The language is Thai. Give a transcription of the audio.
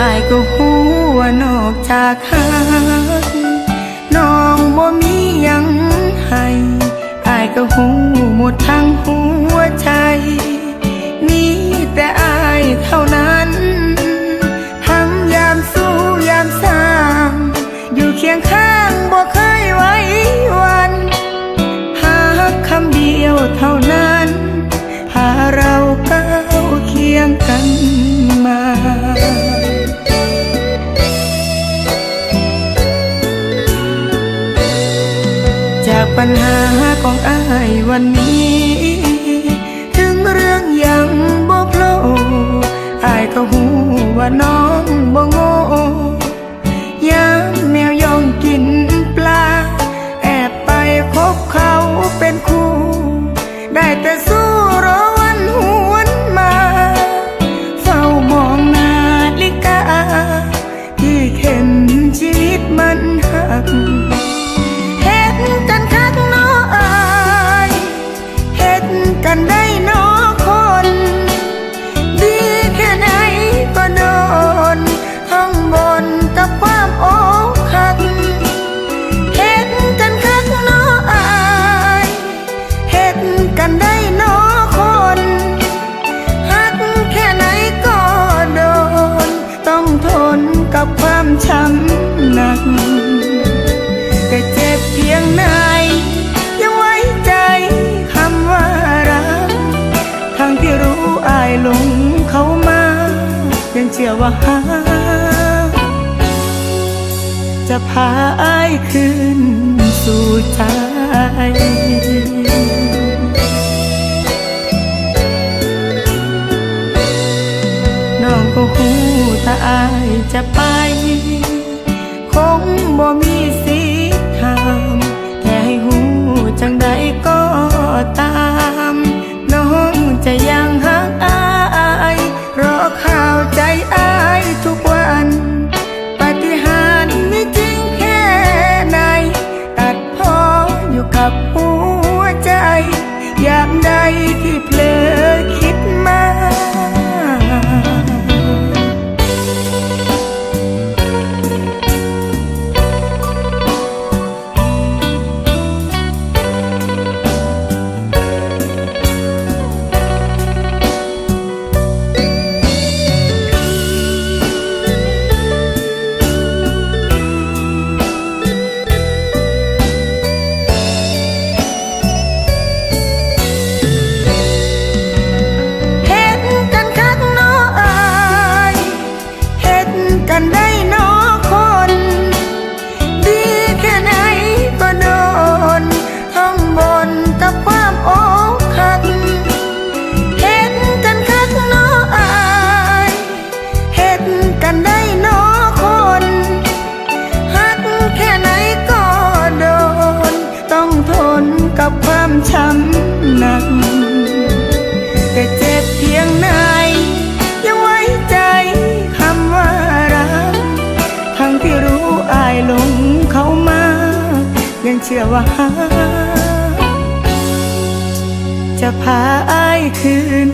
อายก็หูว่านอกจากหักน้องบ่มียังให้อายก็หูากปัญหาของอายวันนี้ ถึงเรื่องยังบ่โผล่อายก็หูว่าน้อง ช้ำหนักก็เจ็บเพียงไหนยังไว้ใจคำว่ารักทั้งที่รู้อายหลงเขามายังเชื่อว่าหาจะพาอายคืนสู่ใจ อายจะไป คงบ่มีสิทธิ์ถามแค่ให้หูจังใดก็ตาม น้องจะยังหักอายรอข่าวใจอายทุกวัน ปฏิหาริย์มีจริงแค่ไหน ตัดพออยู่กับหัวใจ ยามใดที่เผล เชื่อว่าหาจะพาอายคืน